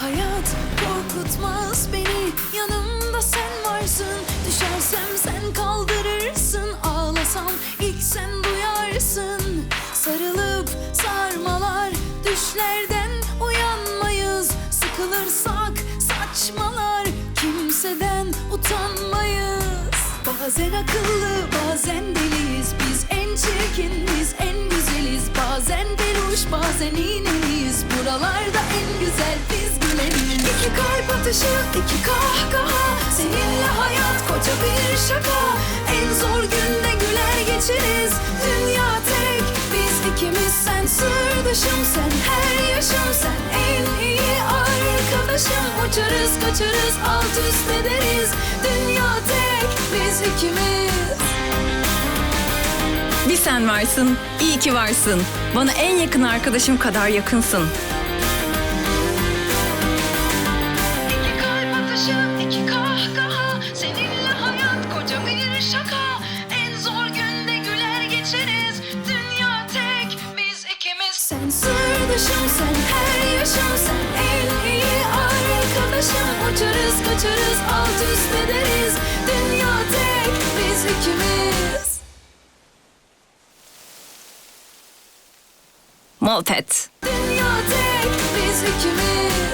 korkutmaz beni. Yanımda sen varsın. Düşersem sen kaldırırsın. Ağlasam ilk sen duyarsın. Sarılıp sarmalar. Düşlerden uyanmayız. Sıkılırsak saçmalar. Kimseden utanmayız. Bazen akıllı bazen deliyiz. Biz en çirkin biz en güzeliz. Bazen peluş bazen iğneliyiz İki kalp atışı iki kahkaha. Seninle hayat koca bir şaka. En zor günde güler geçeriz. Dünya tek biz ikimiz Sen sırdaşım sen her yaşım. Sen en iyi arkadaşım. Uçarız kaçarız alt üst ederiz. Dünya tek biz ikimiz. Bir sen varsın, iyi ki varsın. Bana en yakın arkadaşım kadar yakınsın. Sen sırdaşım, sen her yaşım Sen en iyi arkadaşım. Uçarız kaçarız, alt üst ederiz. Dünya tek, biz ikimiz. Molpet. Dünya tek, biz ikimiz